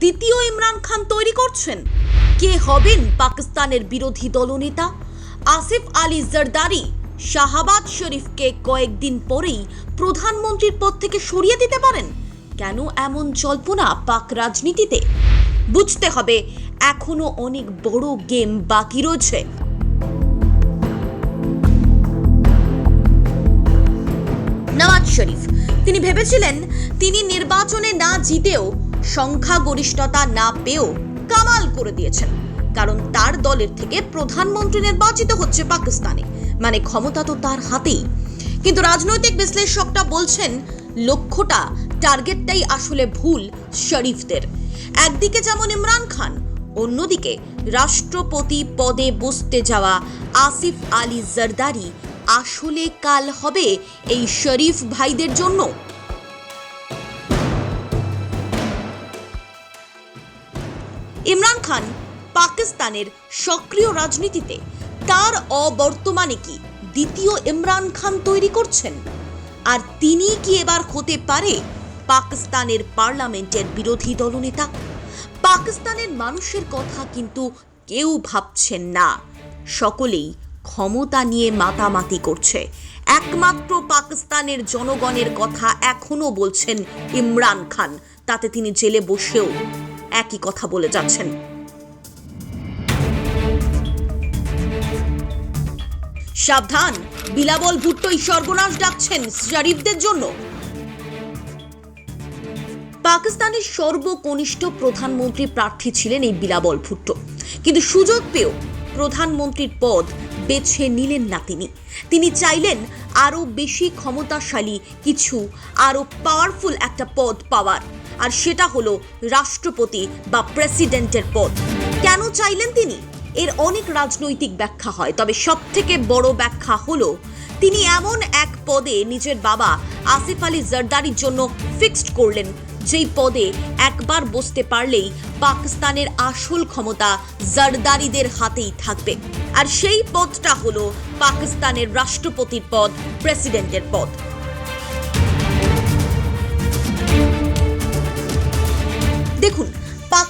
দ্বিতীয় ইমরান খান তৈরি করছেন? কে হবেন পাকিস্তানের বিরোধী দলনেতা? আসিফ আলী জরদারি শাহাবাজ শরীফকে কয়েকদিন পরেই প্রধানমন্ত্রীর পদ থেকে সরিয়ে দিতে পারেন? কেন এমন জল্পনা পাক রাজনীতিতে? বুঝতে হবে, এখনও অনেক বড় গেম বাকি রয়েছে। নওয়াজ শরীফ, তিনি ভেবেছিলেন তিনি নির্বাচনে না জিতেও সংখ্যাগরিষ্ঠতা না পেয়েও কামাল করে দিয়েছেন। কারণ তার দলের থেকে প্রধানমন্ত্রী নির্বাচিত হচ্ছে পাকিস্তানে। মানে ক্ষমতা তো তার হাতেই। কিন্তু রাজনৈতিক বিশ্লেষকরা বলছেন, লক্ষ্যটা, টার্গেটটাই আসলে ভুল শরীফদের। একদিকে যেমন ইমরান খান, অন্যদিকে রাষ্ট্রপতি পদে বসতে যাওয়া আসিফ আলী জরদারি আসলে কাল হবে এই শরীফ ভাইদের জন্য। খান পাকিস্তানের সক্রিয় রাজনীতিতে তার অবর্তমানে কি দ্বিতীয় ইমরান খান তৈরি করছেন? আর তিনি কি এবার হতে পারে পাকিস্তানের পার্লামেন্টের বিরোধী দলনেতা? পাকিস্তানের মানুষের কথা কিন্তু কেউ ভাবছেন না। সকলেই ক্ষমতা নিয়ে মাতামাতি করছে। একমাত্র পাকিস্তানের জনগণের কথা এখনও বলছেন ইমরান খান। তাতে তিনি জেলে বসেও একই কথা বলে যাচ্ছেন। সাবধান। বিলাবল ভুট্টোই সর্বনাশ ডাকছেন শরীফদের জন্য। পাকিস্তানের সর্বকনিষ্ঠ প্রধানমন্ত্রী প্রার্থী ছিলেন এই বিলাবল ভুট্টো। কিন্তু সুযোগ পেয়েও প্রধানমন্ত্রীর পদ বেছে নিলেন না তিনি। তিনি চাইলেন আরও বেশি ক্ষমতাশালী, কিছু আরও পাওয়ারফুল একটা পদ পাওয়ার। আর সেটা হলো রাষ্ট্রপতি বা প্রেসিডেন্টের পদ। কেন চাইলেন তিনি? এর অনেক রাজনৈতিক ব্যাখ্যা হয়, তবে সব থেকে বড় ব্যাখ্যা হলো, তিনি এমন এক পদে নিজের বাবা আসিফ আলী জরদারির জন্য ফিক্সড করলেন, যেই পদে একবার বসতে পারলেই পাকিস্তানের আসল ক্ষমতা জরদারিদের হাতেই থাকবে। আর সেই পদটা হলো পাকিস্তানের রাষ্ট্রপতির পদ, প্রেসিডেন্টের পদ। দেখুন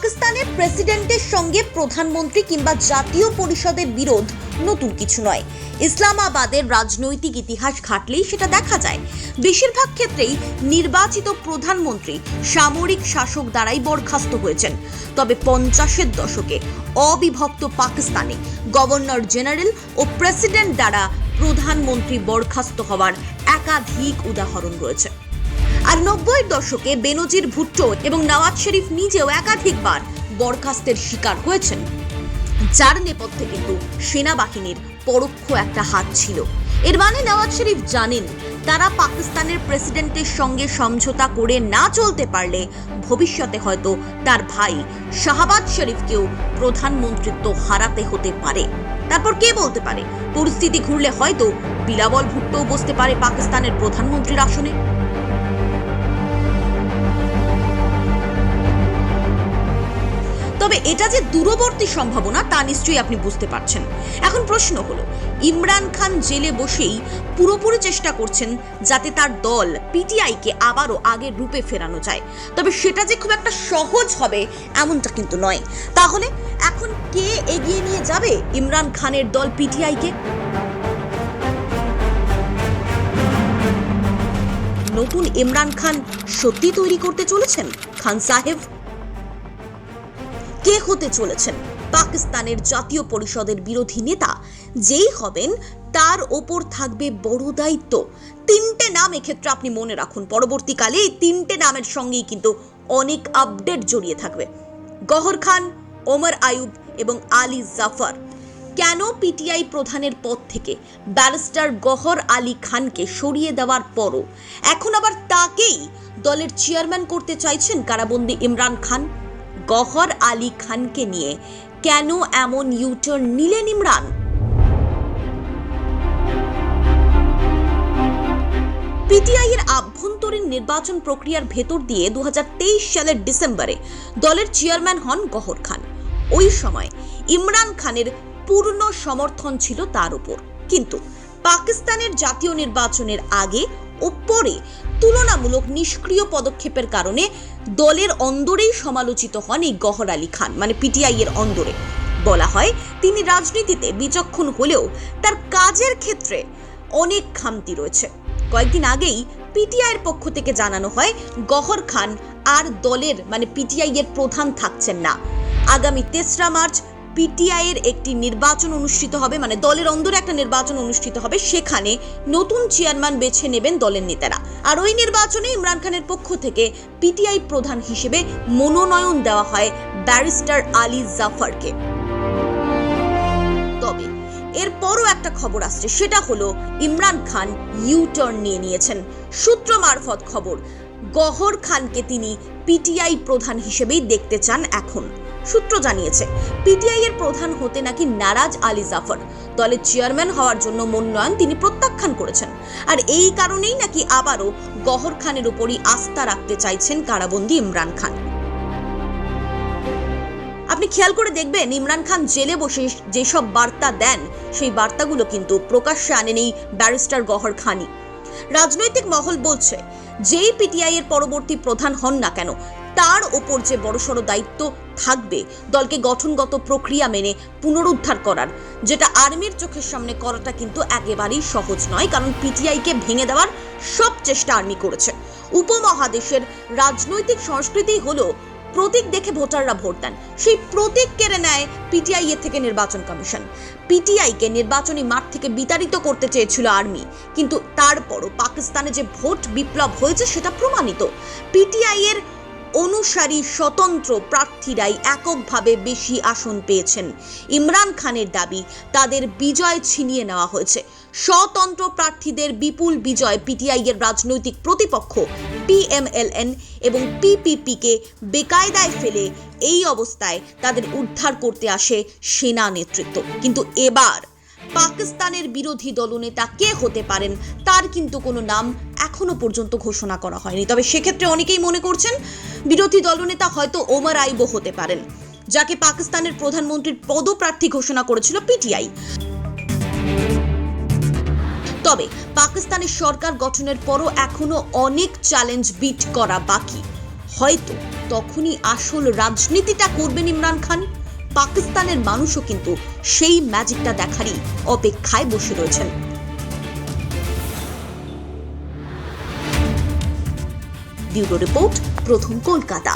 পাকিস্তানের প্রেসিডেন্টের সঙ্গে প্রধানমন্ত্রী কিংবা জাতীয় পরিষদের বিরোধ নতুন কিছু নয়। ইসলামাবাদের রাজনৈতিক ইতিহাস ঘাটলেই সেটা দেখা যায়। বেশিরভাগ ক্ষেত্রেই নির্বাচিত প্রধানমন্ত্রী সামরিক শাসক দ্বারাই বরখাস্ত হয়েছেন। তবে পঞ্চাশের দশকে অবিভক্ত পাকিস্তানে গভর্নর জেনারেল ও প্রেসিডেন্ট দ্বারা প্রধানমন্ত্রী বরখাস্ত হওয়ার একাধিক উদাহরণ রয়েছে। আর নব্বইয়ের দশকে বেনজির ভুট্টো এবং নওয়াজ শরীফ নিজেও একাধিকবার বরখাস্তের শিকার হয়েছেন। যার নেপথ্যে কিন্তু সেনাবাহিনীর পরোক্ষ একটা হাত ছিল। এর মানে নওয়াজ শরীফ জানেন, তারা পাকিস্তানের প্রেসিডেন্টের সঙ্গে সমঝোতা করে না চলতে পারলে ভবিষ্যতে হয়তো তার ভাই শাহবাজ শরীফকেও প্রধানমন্ত্রিত্ব হারাতে হতে পারে। তারপর কে বলতে পারে? পরিস্থিতি ঘুরলে হয়তো বিলাবল ভুট্টোও বসতে পারে পাকিস্তানের প্রধানমন্ত্রীর আসনে। তবে এটা যে দূরবর্তী সম্ভাবনা, তা নিশ্চয়ই আপনি বুঝতে পারছেন। এখন প্রশ্ন হলো, ইমরান খান জেলে বসেই পুরোপুরি চেষ্টা করছেন যাতে তার দল পিটিআইকে আবারও আগের রূপে ফেরানো যায়। তবে সেটা যে খুব একটা সহজ হবে এমনটা কিন্তু নয়। তাহলে এখন কে এগিয়ে নিয়ে যাবে ইমরান খানের দল পিটিআইকে? নতুন ইমরান খান সত্যি তৈরি করতে চলেছেন খান সাহেব? কে হতে চলেছেন? পাকিস্তানের জাতীয় পরিষদের বিরোধী নেতা যেই হবেন, তার ওপর থাকবে বড় দায়িত্ব। তিনটে নাম এক্ষেত্রে আপনি মনে রাখুন। পরবর্তীকালে এই তিনটে নামের সঙ্গেই কিন্তু অনেক আপডেট জড়িয়ে থাকবে। গহর খান, ওমর আয়ুব এবং আলী জাফর। কেন পিটিআই প্রধানের পদ থেকে ব্যারিস্টার গহর আলী খানকে সরিয়ে দেওয়ার পরও? এখন আবার তাকেই দলের চেয়ারম্যান করতে চাইছেন কারাবন্দি ইমরান খান। গহর আলী খানকে নিয়ে কেন এমন ইউটার্ন নিলেন ইমরান? পিটিআই এর আভ্যন্তরীণ নির্বাচন প্রক্রিয়ার ভেতর দিয়ে দু হাজার তেইশ সালের ডিসেম্বরে দলের চেয়ারম্যান হন গহর খান। ওই সময় ইমরান খানের পূর্ণ সমর্থন ছিল তার উপর। কিন্তু পাকিস্তানের জাতীয় নির্বাচনের আগে ও পরে তুলনামূলক নিষ্ক্রিয় পদক্ষেপের কারণে দলের অন্দরেই সমালোচিত হন এই গহর আলী খান মানে পিটিআই এর অন্দরে। বলা হয়, তিনি রাজনীতিতে বিচক্ষণ হলেও তার কাজের ক্ষেত্রে অনেক খামতি রয়েছে। কয়েকদিন আগেই পিটিআই এর পক্ষ থেকে জানানো হয়, গহর খান আর দলের মানে পিটিআই এর প্রধান থাকছেন না। আগামী তেসরা মার্চ পিটিআই এর একটি নির্বাচন অনুষ্ঠিত হবে মানে দলের অন্দরে একটা নির্বাচন অনুষ্ঠিত হবে, সেখানে নতুন চেয়ারম্যান বেছে নেবেন দলের নেতারা। আর ওই নির্বাচনে ইমরান খানের পক্ষ থেকে পিটিআই প্রধান হিসেবে মনোনয়ন দেওয়া হয় ব্যারিস্টার আলী জাফরকে। তবে এরপরও একটা খবর আসছে, সেটা হলো ইমরান খান ইউ টার্ন নিয়ে নিয়েছেন। সূত্র মারফত খবর, গহর খানকে তিনি পিটিআই প্রধান হিসেবেই দেখতে চান এখন। সূত্র জানিয়েছে, পিটিআই এর প্রধান হতে নাকি নারাজ আলী জাফর। দলের চেয়ারম্যান হওয়ার জন্য মনোনয়ন তিনি প্রত্যাখ্যান করেছেন। আর এই কারণেই নাকি আবারও গহর খানের উপরই আস্থা রাখতে চাইছেন কারাবন্দী ইমরান খান। আপনি খেয়াল করে দেখবেন, ইমরান খান জেলে বসে যেসব বার্তা দেন, সেই বার্তাগুলো কিন্তু প্রকাশ্যে আনেন এই ব্যারিস্টার গহর খানি রাজনৈতিক মহল বলছে, যেই পিটিআই এর পরবর্তী প্রধান হন না কেন তার ওপর যে বড়সড় দায়িত্ব থাকবে, দলকে গঠনগত প্রক্রিয়া মেনে পুনরুদ্ধার করার। যেটা আর্মির চোখের সামনে করাটা কিন্তু একেবারেই সহজ নয়, কারণ পিটিআইকে ভেঙে দেওয়ার সব চেষ্টা আর্মি করেছে। উপমহাদেশের রাজনৈতিক সংস্কৃতি হলো প্রতীক দেখে ভোটাররা ভোট দেন। সেই প্রতীক কেড়ে নেয় পিটিআই এর থেকে নির্বাচন কমিশন। পিটিআইকে নির্বাচনী মাঠ থেকে বিতাড়িত করতে চেয়েছিল আর্মি। কিন্তু তারপরও পাকিস্তানে যে ভোট বিপ্লব হয়েছে সেটা প্রমাণিত। পিটিআই এর অনুসারী স্বতন্ত্র প্রার্থীরাই এককভাবে বেশি আসন পেয়েছেন। ইমরান খানের দাবি, তাদের বিজয় ছিনিয়ে নেওয়া হয়েছে। স্বতন্ত্র প্রার্থীদের বিপুল বিজয় পিটিআই এর রাজনৈতিক প্রতিপক্ষ পিএমএলএন এবং পিপিপিকে বেকায়দায় ফেলে এই অবস্থায় তাদের উদ্ধার করতে আসে সেনা নেতৃত্ব। কিন্তু এবার পাকিস্তানের বিরোধী দলনেতা কে হতে পারেন, তার কিন্তু কোনো নাম এখনও পর্যন্ত ঘোষণা করা হয়নি। তবে সেক্ষেত্রে অনেকেই মনে করছেন, বিরোধী দলনেতা হয়তো ওমর আইবো হতে পারেন, যাকে পাকিস্তানের প্রধানমন্ত্রীর পদপ্রার্থী ঘোষণা করেছিল পিটিআই। তবে পাকিস্তানের সরকার গঠনের পরও এখনও অনেক চ্যালেঞ্জ বিট করা বাকি। হয়তো তখনই আসল রাজনীতিটা করবেন ইমরান খান। পাকিস্তানের মানুষও কিন্তু সেই ম্যাজিকটা দেখারই অপেক্ষায় বসে রয়েছেন। ব্যুরো রিপোর্ট প্রথম কলকাতা।